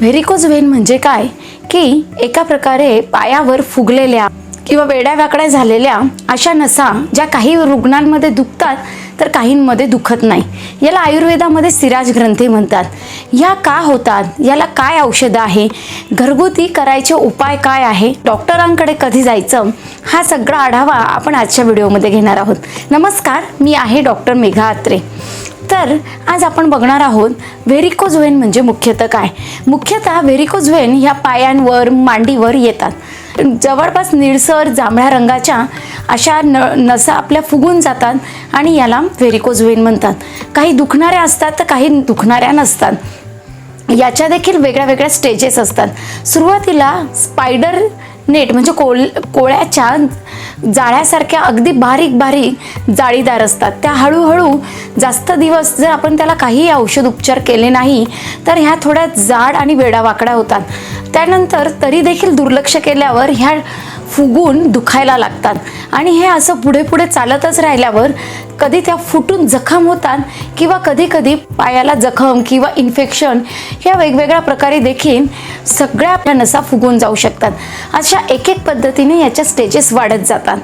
Varicose when म्हणजे काय? की एका प्रकारे पायावर फुगलेल्या किंवा वेड्या वाकड्या झालेल्या अशा नसा ज्या काही रुग्णांमध्ये दुखतात तर काहींमध्ये दुखत नाही. याला आयुर्वेदामध्ये सिराज ग्रंथी म्हणतात. ह्या का होतात? याला काय औषधं आहे? घरगुती करायचे उपाय काय आहे? डॉक्टरांकडे कधी जायचं? हा सगळा आढावा आपण आजच्या व्हिडिओमध्ये घेणार आहोत. नमस्कार मी आहे डॉक्टर मेघा आत्रे. तर आज आपण बघणार आहोत व्हेरिकोज व्हेन म्हणजे मुख्यतः काय? मुख्यतः व्हेरिकोज व्हेन ह्या पायांवर मांडीवर येतात. जवळपास निळसर जांभळ्या रंगाच्या अशा न नसा आपल्या फुगून जातात आणि याला व्हेरिकोज व्हेन म्हणतात. काही दुखणाऱ्या असतात तर काही दुखणाऱ्या नसतात. याच्या देखील वेगळ्या वेगळ्या स्टेजेस असतात. सुरुवातीला स्पायडर नेट म्हणजे कोळ कोळ्याच्या जाळ्यासारख्या अगदी बारीक बारीक जाळीदार असतात. त्या हळूहळू जास्त दिवस जर आपण त्याला काही औषध उपचार केले नाही तर ह्या थोड्या जाड आणि वेडावाकड्या होतात. त्यानंतर तरी देखील दुर्लक्ष केल्यावर ह्या फुगून दुखायला लागतात. आणि हे असं पुढे पुढे चालतच राहिल्यावर कधी त्या फुटून जखम होतात किंवा कधी कधी पायाला जखम किंवा इन्फेक्शन ह्या वेगवेगळ्या प्रकारे देखील सगळ्या आपल्या नसा फुगून जाऊ शकतात. अशा एक एक पद्धतीने याच्या स्टेजेस वाढत जातात.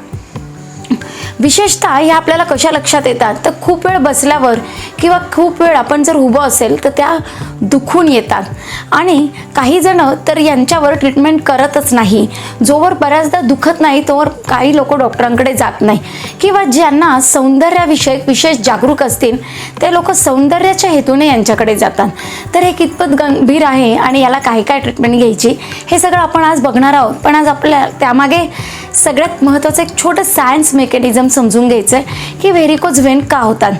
विशेषतः ह्या आपल्याला कशा लक्षात येतात? तर खूप वेळ बसल्यावर किंवा खूप वेळ आपण जर उभं असेल तर त्या दुखून येतात. आणि काही जण तर यांच्यावर ट्रीटमेंट करतच नाही. जोवर बऱ्याचदा दुखत नाही तोवर काही लोक डॉक्टरांकडे जात नाही. किंवा ज्यांना सौंदर्याविषयक विशेष जागरूक असतील ते लोक सौंदर्याच्या हेतूने यांच्याकडे जातात. तर हे कितपत गंभीर आहे आणि याला काय काय ट्रीटमेंट घ्यायची हे सगळं आपण आज बघणार आहोत. पण आज आपल्या त्यामागे सगळ्यात महत्त्वाचं एक छोटं सायन्स मेकॅनिझम समजून घ्यायचं आहे की व्हेरिकोज व्हेन का होतात?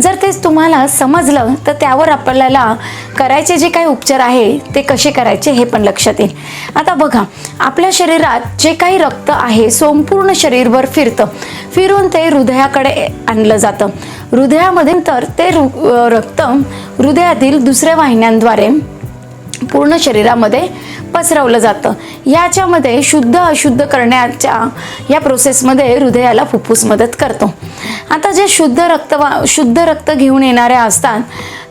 जर तेच तुम्हाला समजलं तर त्यावर आपल्याला करायचे जे काही उपचार आहे ते कसे करायचे हे पण लक्षात येईल. आता बघा आपल्या शरीरात जे काही रक्त आहे संपूर्ण शरीरभर फिरतं. फिरून ते हृदयाकडे आणलं जातं. हृदयामध्ये तर ते रु- रक्त हृदयातील दुसऱ्या वाहिन्यांद्वारे पूर्ण शरीरामध्ये पसरवलं जातं. याच्यामध्ये शुद्ध अशुद्ध करण्याच्या या प्रोसेसमध्ये हृदयाला फुफ्फुस मदत करतो. आता जे शुद्ध रक्तवा शुद्ध रक्त घेऊन येणाऱ्या असतात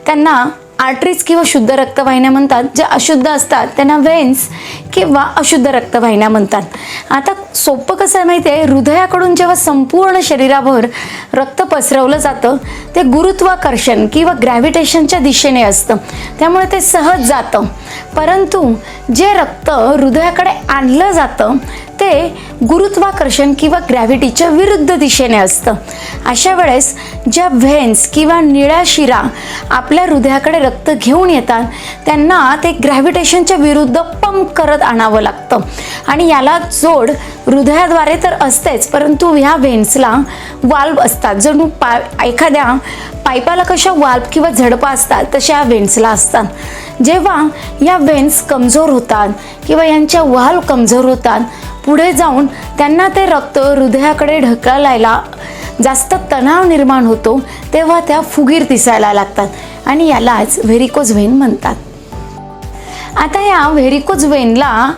त्यांना आर्टरीज किंवा शुद्ध रक्तवाहिन्या म्हणतात जे अशुद्ध असतात त्यांना वेन्स किंवा अशुद्ध रक्तवाहिन्या म्हणतात. आता सोपं कसं आहे माहिती आहे? हृदयाकडून जेव्हा संपूर्ण शरीराभर रक्त पसरवलं जातं ते गुरुत्वाकर्षण किंवा ग्रॅव्हिटेशनच्या दिशेने असतं. त्यामुळे ते सहज जातं. परंतु जे रक्त हृदयाकडे आणलं जातं ते गुरुत्वाकर्षण किंवा ग्रॅव्हिटीच्या विरुद्ध दिशेने असतं. अशा वेळेस ज्या व्हेन्स किंवा निळ्या शिरा आपल्या हृदयाकडे रक्त घेऊन येतात त्यांना ते ग्रॅव्हिटेशनच्या विरुद्ध पंप करत आणावं लागतं. आणि याला जोड हृदयाद्वारे तर असतेच परंतु ह्या व्हेन्सला वाल्व असतात. जणू पा एखाद्या पायपाला कशा वाल्व किंवा झडपा असतात तशा व्हेन्सला असतात. जेव्हा या व्हेन्स कमजोर होतात किंवा यांच्या वाल्व कमजोर होतात पुढे जाऊन त्यांना ते रक्त हृदयाकडे ढकलायला जास्त तणाव निर्माण होतो तेव्हा त्या फुगीर दिसायला लागतात आणि यालाच व्हेरिकोज व्हेन म्हणतात. आता या व्हेरिकोज वेनला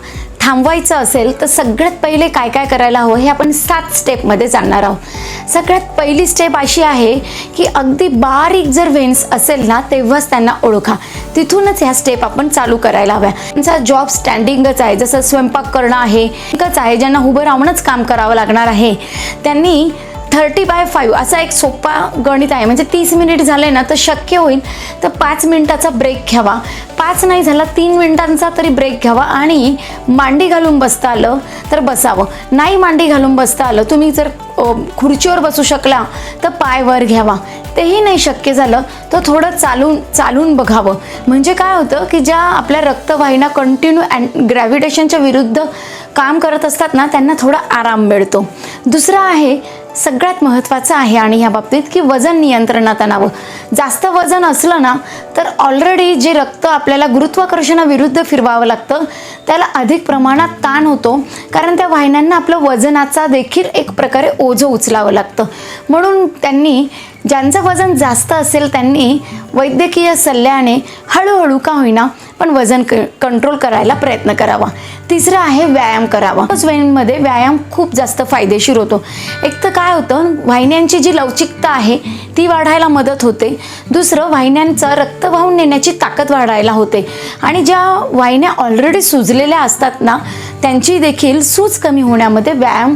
थांबवायचं असेल तर सगळ्यात पहिले काय काय करायला हवं हे आपण सात स्टेपमध्ये जाणणार आहोत. सगळ्यात पहिली स्टेप अशी आहे की अगदी बारीक जर वेन्स असेल ना तेव्हाच त्यांना ओळखा. तिथूनच ह्या स्टेप आपण चालू करायला हव्या. त्यांचा जॉब स्टँडिंगच आहे जसं स्वयंपाक करणं आहे एकच आहे ज्यांना उभं राहूनच काम करावं लागणार आहे त्यांनी थर्टी बाय फाईव्ह असा एक सोपा गणित आहे. म्हणजे तीस मिनिट झाले ना तर शक्य होईल तर पाच मिनिटाचा ब्रेक घ्यावा. पाच नाही झाला तीन मिनिटांचा तरी ब्रेक घ्यावा आणि मांडी घालून बसता आलं तर बसावं. नाही मांडी घालून बसता आलं तुम्ही जर खुर्चीवर बसू शकला तर पाय वर घ्यावा. तेही नाही शक्य झालं तर थोडं चालून चालून बघावं. म्हणजे काय होतं की ज्या आपल्या रक्तवाहिन्या कंटिन्यू अँड ग्रॅव्हिटेशनच्या विरुद्ध काम करत असतात ना त्यांना थोडा आराम मिळतो. दुसरं आहे सगळ्यात महत्त्वाचं आहे आणि ह्या बाबतीत की वजन नियंत्रणात आणावं. जास्त वजन असलं ना तर ऑलरेडी जे रक्त आपल्याला गुरुत्वाकर्षणाविरुद्ध फिरवावं लागतं त्याला अधिक प्रमाणात ताण होतो कारण त्या वाहिन्यांना आपलं वजनाचा देखील एक प्रकारे ओझं उचलावं लागतं. म्हणून त्यांनी ज्यांचं वजन जास्त असेल त्यांनी वैद्यकीय सल्ल्याने हळूहळू का होईना पण वजन क कंट्रोल करायला प्रयत्न करावा. तिसरं आहे व्यायाम करावा. वेनमध्ये व्यायाम खूप जास्त फायदेशीर होतो. एक तर काय होतं वाहिन्यांची जी लवचिकता आहे ती वाढायला मदत होते. दुसरं वाहिन्यांचं रक्त वाहून नेण्याची ताकद वाढायला होते. आणि ज्या वाहिन्या ऑलरेडी सुजलेल्या असतात ना त्यांची देखील सूज कमी होण्यामध्ये व्यायाम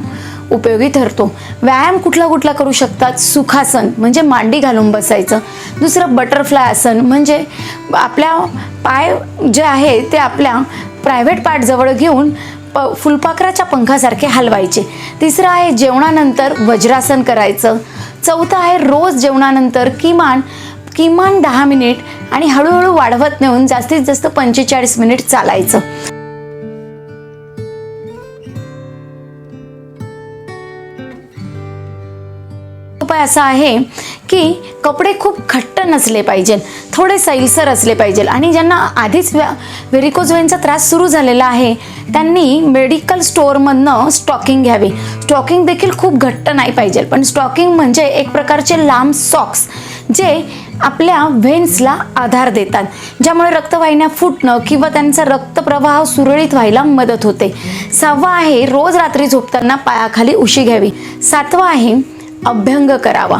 उपयोगी ठरतो. व्यायाम कुठला कुठला करू शकतात? सुखासन म्हणजे मांडी घालून बसायचं. दुसरं बटरफ्लाय आसन म्हणजे आपल्या पाय जे आहे ते आपल्या प्रायव्हेट पार्टजवळ घेऊन प फुलपाखराच्या पंखासारखे हलवायचे. तिसरं आहे जेवणानंतर वज्रासन करायचं. चौथं आहे रोज जेवणानंतर किमान किमान दहा मिनिट आणि हळूहळू वाढवत नेऊन जास्तीत जास्त पंचेचाळीस मिनिट चालायचं. उपाय असा आहे की कपडे खूप घट्ट नसले पाहिजे थोडे सैलसर असले पाहिजे आणि ज्यांना आधीच व्या व्हेरिकोज वेनचा त्रास सुरू झालेला आहे त्यांनी मेडिकल स्टोअरमधनं स्टॉकिंग घ्यावी. स्टॉकिंग देखील खूप घट्ट नाही पाहिजे पण स्टॉकिंग म्हणजे एक प्रकारचे लांब सॉक्स जे आपल्या व्हेन्सला आधार देतात ज्यामुळे रक्तवाहिन्या फुटणं किंवा त्यांचा रक्तप्रवाह सुरळीत व्हायला मदत होते. सहावा आहे रोज रात्री झोपताना पायाखाली उशी घ्यावी. सातवा आहे अभ्यंग करावा.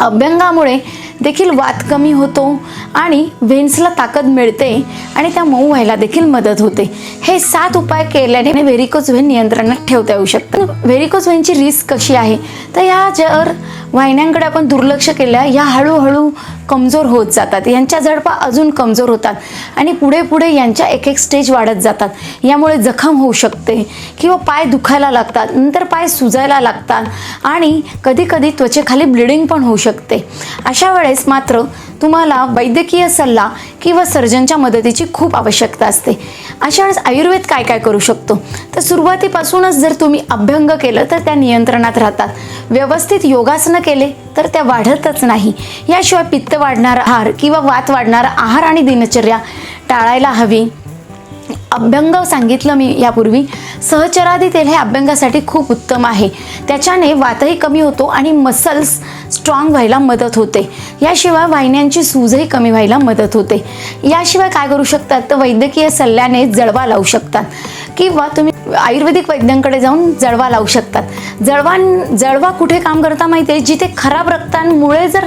अभ्यंगामुळे देखील वात कमी होतो आणि व्हेन्सला ताकद मिळते आणि त्या मऊ व्हायला देखील मदत होते. हे सात उपाय केल्याने व्हेरिकोज व्हेन नियंत्रणात ठेवता येऊ शकतं. व्हेरिकोज व्हेनची रिस्क कशी आहे? तर ह्या जर वाहिन्यांकडे आपण दुर्लक्ष केल्या ह्या हळूहळू कमजोर होत जातात. यांच्या झडपा अजून कमजोर होतात. आणि पुढे पुढे यांच्या एक एक स्टेज वाढत जातात. यामुळे जखम होऊ शकते किंवा पाय दुखायला लागतात नंतर पाय सुजायला लागतात आणि कधीकधी त्वचेखाली ब्लिडिंग पण होऊ शकते. अशा वेळेस मात्र तुम्हाला वैद्यकीय सल्ला किंवा सर्जनच्या मदतीची खूप आवश्यकता असते. अशा वेळेस आयुर्वेद काय काय करू शकतो? तर सुरुवातीपासूनच जर तुम्ही अभ्यंग केलं तर त्या नियंत्रणात राहतात. व्यवस्थित योगासनं केले तर त्या वाढतच नाही. याशिवाय पित्त वाढणारा आहार किंवा वात वाढणारा आहार आणि दिनचर्या टाळायला हवी. अभ्यंग सांगितलं मी यापूर्वी सहचरादी तेल हे अभ्यंगासाठी खूप उत्तम आहे. त्याच्याने वातही कमी होतो आणि मसल्स स्ट्रॉंग व्हायला मदत होते. याशिवाय वाहिन्यांची सूजही कमी व्हायला मदत होते. याशिवाय काय करू शकतात? तर वैद्यकीय सल्ल्याने जळवा लावू शकतात. किंवा तुम्ही आयुर्वेदिक वैद्यांकडे जाऊन जळवा लावू शकतात. जळवा जळवा कुठे काम करता माहिती आहे? जिथे खराब रक्तांमुळे जर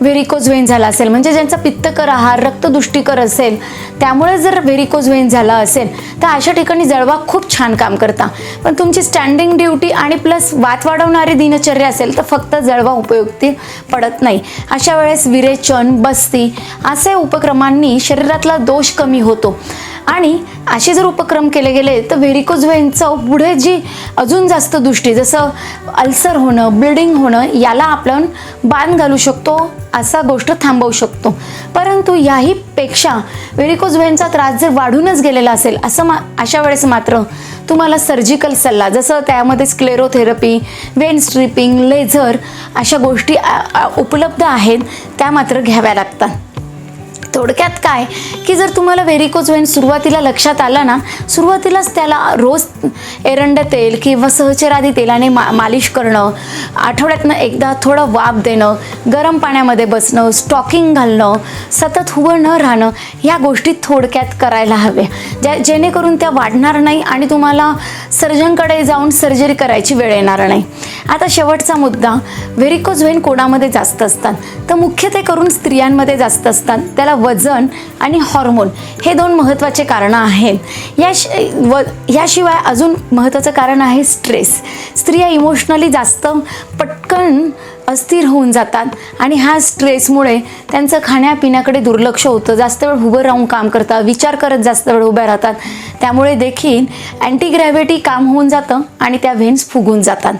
व्हेरिकोज वेन झाला असेल म्हणजे ज्यांचा पित्तकर आहार रक्तदुष्टीकर असेल त्यामुळे जर व्हेरिकोज वेन झाला असेल तर अशा ठिकाणी जळवा खूप छान काम करता. पण तुमची स्टँडिंग ड्युटी आणि प्लस वात वाढवणारी दिनचर्या असेल तर फक्त जळवा उपयुक्ती पडत नाही. अशा वेळेस विरेचन बस्ती असे उपक्रमांनी शरीरातला दोष कमी होतो. आणि असे जर उपक्रम केले गेले तर व्हेरिकोज वेनचं पुढे जी अजून जास्त दृष्टी जसं अल्सर होणं ब्लिडिंग होणं याला आपण बांध घालू शकतो असा गोष्ट थांबवू शकतो. परंतु याही पेक्षा व्हेरिकोज वेनचा त्रास जर वाढूनच गेलेला असेल असं मा अशा वेळेस मात्र तुम्हाला सर्जिकल सल्ला जसं त्यामध्ये स्क्लेरोथेरपी वेन स्ट्रिपिंग लेझर अशा गोष्टी उपलब्ध आहेत त्या मात्र घ्याव्या लागतात. थोडक्यात काय? की जर तुम्हाला व्हेरिकोज वेन सुरुवातीला लक्षात आलं ना सुरुवातीलाच त्याला रोज एरंड तेल किंवा सहचरादी तेलाने मा मालिश करणं आठवड्यातनं एकदा थोडं वाफ देणं गरम पाण्यामध्ये बसणं स्टॉकिंग घालणं सतत हुवं न राहणं ह्या गोष्टी थोडक्यात करायला हव्या. ज्या जेणेकरून त्या वाढणार नाही आणि तुम्हाला सर्जनकडे जाऊन सर्जरी करायची वेळ येणार नाही. आता शेवटचा मुद्दा व्हेरिकोज वेन कोणामध्ये जास्त असतात? तर मुख्यत्वे करून स्त्रियांमध्ये जास्त असतात. त्याला वजन आणि हॉर्मोन हे दोन महत्त्वाचे कारणं आहेत. या व याशिवाय अजून महत्त्वाचं कारण आहे स्ट्रेस स्त्रिया इमोशनली जास्त पटकन अस्थिर होऊन जातात. आणि ह्या स्ट्रेसमुळे त्यांचं खाण्यापिण्याकडे दुर्लक्ष होतं. जास्त वेळ उभं राहून काम करतात विचार करत जास्त वेळ उभ्या राहतात. त्यामुळे देखील अँटीग्रॅव्हिटी काम होऊन जातं आणि त्या व्हेन्स फुगून जातात.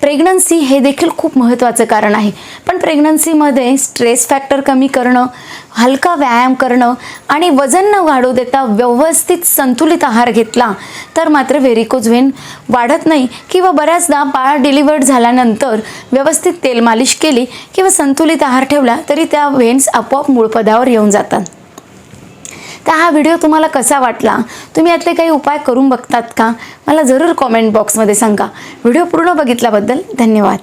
प्रेग्नन्सी हे देखील खूप महत्त्वाचं कारण आहे. पण प्रेग्नन्सीमध्ये स्ट्रेस फॅक्टर कमी करणं हलका व्यायाम करणं आणि वजन न वाढू देता व्यवस्थित संतुलित आहार घेतला तर मात्र व्हेरिकोज व्हेन वाढत नाही किंवा बऱ्याचदा बाळ डिलिव्हर्ड झाल्यानंतर व्यवस्थित तेल मालिश केली किंवा संतुलित आहार ठेवला तरी त्या व्हेन्स आपोआप मूळपदावर येऊन जातात. तर हा व्हिडिओ तुम्हाला कसा वाटला? तुम्ही यातले काही उपाय करून बघतात का? मला जरूर कॉमेंट बॉक्समध्ये सांगा. व्हिडिओ पूर्ण बघितल्याबद्दल धन्यवाद.